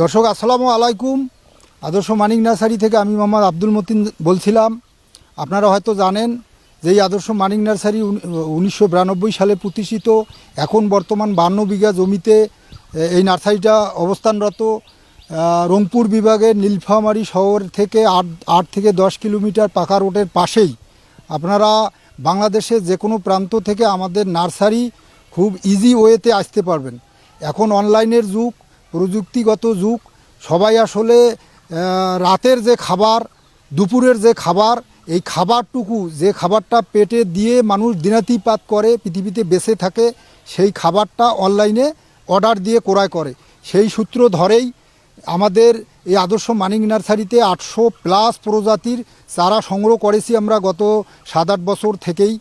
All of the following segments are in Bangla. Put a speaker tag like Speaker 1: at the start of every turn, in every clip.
Speaker 1: দর্শক, আসসালামু আলাইকুম। আদর্শ মানিক নার্সারি থেকে আমি মোহাম্মদ আব্দুল মতিন বলছিলাম। আপনারা হয়তো জানেন যে এই আদর্শ মানিক নার্সারি উনিশশো বিরানব্বই সালে প্রতিষ্ঠিত। এখন বর্তমান বান্ন বিঘা জমিতে এই নার্সারিটা অবস্থানরত। রংপুর বিভাগের নীলফামারী শহর থেকে আট আট থেকে দশ কিলোমিটার পাকা রোডের পাশেই। আপনারা বাংলাদেশের যে কোনো প্রান্ত থেকে আমাদের নার্সারি খুব ইজি ওয়েতে আসতে পারবেন। এখন অনলাইনের যুগ। প্রযুক্তিগত যুগ, সবাই আসলে রাতের যে খাবার, দুপুরের যে খাবার, এই খাবারটুকু, যে খাবারটা পেটে দিয়ে মানুষ দিনাতিপাত করে, পৃথিবীতে বেঁচে থাকে, সেই খাবারটা অনলাইনে অর্ডার দিয়ে ক্রয় করে। সেই সূত্র ধরেই আমাদের এই আদর্শ মানিক নার্সারিতে আটশো প্লাস প্রজাতির চারা সংগ্রহ করেছি আমরা গত সাত আট বছর থেকেই।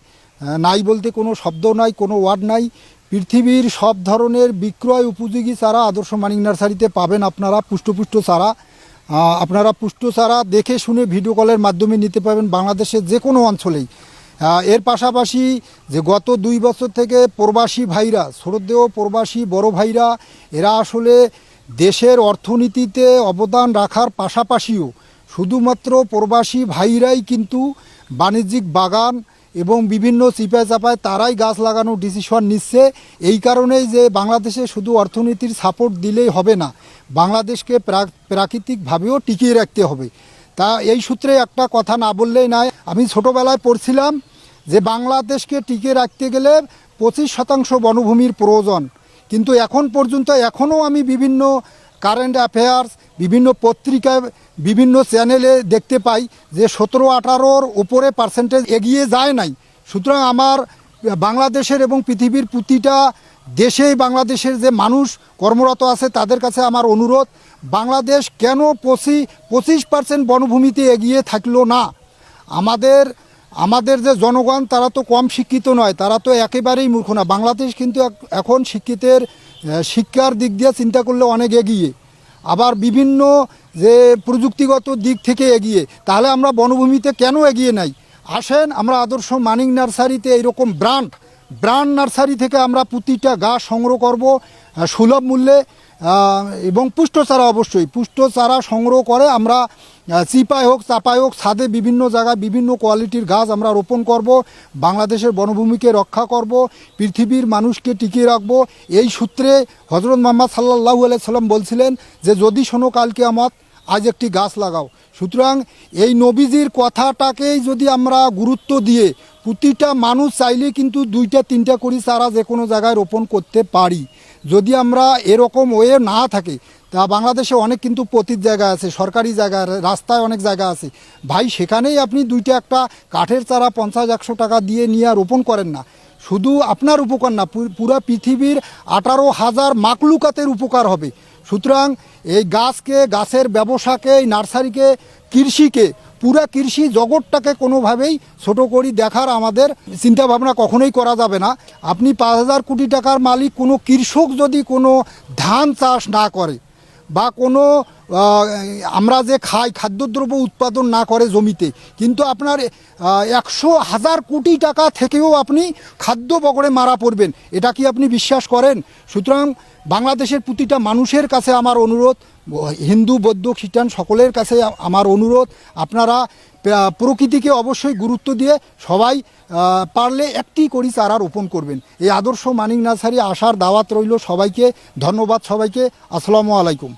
Speaker 1: নাই বলতে কোনো শব্দ নাই, কোনো ওয়ার্ড নাই। পৃথিবীর সব ধরনের বিক্রয় উপযোগী চারা আদর্শ মানিক নার্সারিতে পাবেন আপনারা, পুষ্টপুষ্ট চারা। আপনারা পুষ্ট চারা দেখে শুনে ভিডিও কলের মাধ্যমে নিতে পারবেন বাংলাদেশের যে কোনো অঞ্চলেই এর পাশাপাশি যে গত দুই বছর থেকে প্রবাসী ভাইরা, শ্রদ্ধেয় প্রবাসী বড় ভাইরা, এরা আসলে দেশের অর্থনীতিতে অবদান রাখার পাশাপাশিও শুধুমাত্র প্রবাসী ভাইরাই কিন্তু বাণিজ্যিক বাগান এবং বিভিন্ন চিপায় চাপায় তারাই গাছ লাগানোর ডিসিশন নিচ্ছে। এই কারণেই যে বাংলাদেশে শুধু অর্থনীতির সাপোর্ট দিলেই হবে না, বাংলাদেশকে প্রাকৃতিকভাবেও টিকিয়ে রাখতে হবে। তা এই সূত্রে একটা কথা না বললেই নয় আমি ছোটোবেলায় পড়ছিলাম যে বাংলাদেশকে টিকিয়ে রাখতে গেলে পঁচিশ শতাংশ বনভূমির প্রয়োজন। কিন্তু এখন পর্যন্ত এখনও আমি বিভিন্ন কারেন্ট অ্যাফেয়ার্স বিভিন্ন পত্রিকায়, বিভিন্ন চ্যানেলে দেখতে পাই যে সতেরো, আঠারোর উপরে পার্সেন্টেজ এগিয়ে যায় নাই। সুতরাং আমার বাংলাদেশের এবং পৃথিবীর প্রতিটা দেশেই বাংলাদেশের যে মানুষ কর্মরত আছে তাদের কাছে আমার অনুরোধ, বাংলাদেশ কেন পঁচি, পঁচিশ পার্সেন্ট বনভূমিতে এগিয়ে থাকল না? আমাদের আমাদের যে জনগণ তারা তো কম শিক্ষিত নয়, তারা তো একেবারেই মূর্খ না। বাংলাদেশ কিন্তু এখন শিক্ষিতের শিক্ষার দিক দিয়ে চিন্তা করলে অনেক এগিয়ে। আবার বিভিন্ন যে প্রযুক্তিগত দিক থেকে এগিয়ে, তাহলে আমরা বনভূমিতে কেন এগিয়ে নাই? আসেন, আমরা আদর্শ মানিং নার্সারিতে এইরকম ব্র্যান্ড ব্র্যান্ড নার্সারি থেকে আমরা প্রতিটা গাছ সংগ্রহ করব সুলভ মূল্যে এবং পুষ্ট চারা অবশ্যই। পুষ্ট চারা সংগ্রহ করে আমরা চিপায় হোক চাপায় হোক, ছাদে বিভিন্ন জায়গায় বিভিন্ন কোয়ালিটির গাছ আমরা রোপণ করব, বাংলাদেশের বনভূমিকে রক্ষা করব, পৃথিবীর মানুষকে টিকিয়ে রাখব। এই সূত্রে হজরত মোহাম্মদ সাল্লাহু সাল্লাম বলছিলেন যে, যদি শোনো কালকে আমার আজ একটি গাছ লাগাও। সুতরাং এই নবীজির কথাটাকেই যদি আমরা গুরুত্ব দিয়ে প্রতিটা মানুষ চাইলে কিন্তু দুইটা, তিনটা করি চারা যে কোনো জায়গায় রোপণ করতে পারি। যদি আমরা এরকম ওয়ে না থাকে তা বাংলাদেশে অনেক কিন্তু পতির জায়গা আছে, সরকারি জায়গা, রাস্তায় অনেক জায়গা আছে। ভাই, সেখানেই আপনি দুইটা একটা কাঠের চারা পঞ্চাশ, একশো টাকা দিয়ে নিয়ে রোপণ করেন না। শুধু আপনার উপকার না পুরা পৃথিবীর আঠারো হাজার মাকলুকাতের উপকার হবে। সুতরাং এই গাছকে, গাছের ব্যবসাকে, এই নার্সারিকে, কৃষিকে, পুরা কৃষি জগৎটাকে কোনোভাবেই ছোট করি দেখার আমাদের চিন্তা ভাবনা কখনোই করা যাবে না। আপনি পাঁচ হাজার কোটি টাকার মালিক, কোনো কৃষক যদি কোনো ধান চাষ না করে বা কোনো আমরা যে খাই, খাদ্যদ্রব্য উৎপাদন না করে জমিতে, কিন্তু আপনার একশো হাজার কোটি টাকা থেকেও আপনি খাদ্য বগড়ে মারা পড়বেন। এটা কি আপনি বিশ্বাস করেন? সুতরাং বাংলাদেশের প্রতিটা মানুষের কাছে আমার অনুরোধ, হিন্দু, বৌদ্ধ, খ্রিস্টান সকলের কাছে আমার অনুরোধ, আপনারা প্রকৃতিকে অবশ্যই গুরুত্ব দিয়ে সবাই পারলে একটি করি চারা রোপণ করবেন। এই আদর্শ মানিক নার্সারি আসার দাওয়াত রইল সবাইকে। ধন্যবাদ সবাইকে। আসসালামু আলাইকুম।